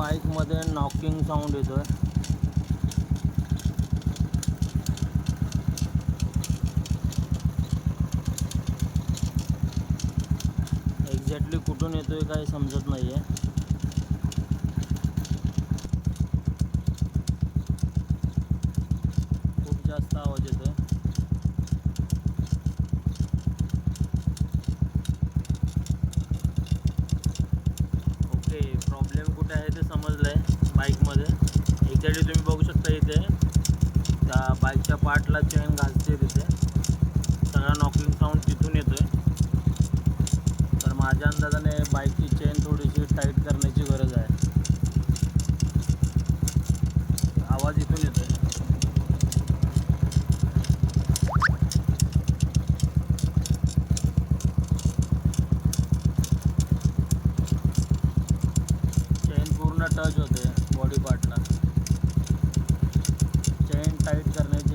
बाईकमध्ये knocking sound येतो आहे एक्झॅक्टली कुठून येतो आहे काही समजत नाही आहे खूप जास्त आवाज येतो आहे काय आहे ते समजलं आहे बाईकमध्ये एक्झॅक्टली तुम्ही बघू शकता इथे. त्या बाईकच्या पार्टला चेन घालते तिथे. सगळा नॉकिंग साऊंड तिथून येतोय. तर माझ्या अंदाजाने बाईकची चेन थोडीशी टाईट करण्याची गरज आहे. आवाज इथून येतोय चेन पूर्ण टच होते बॉडी पार्टला चेन टाईट करण्याची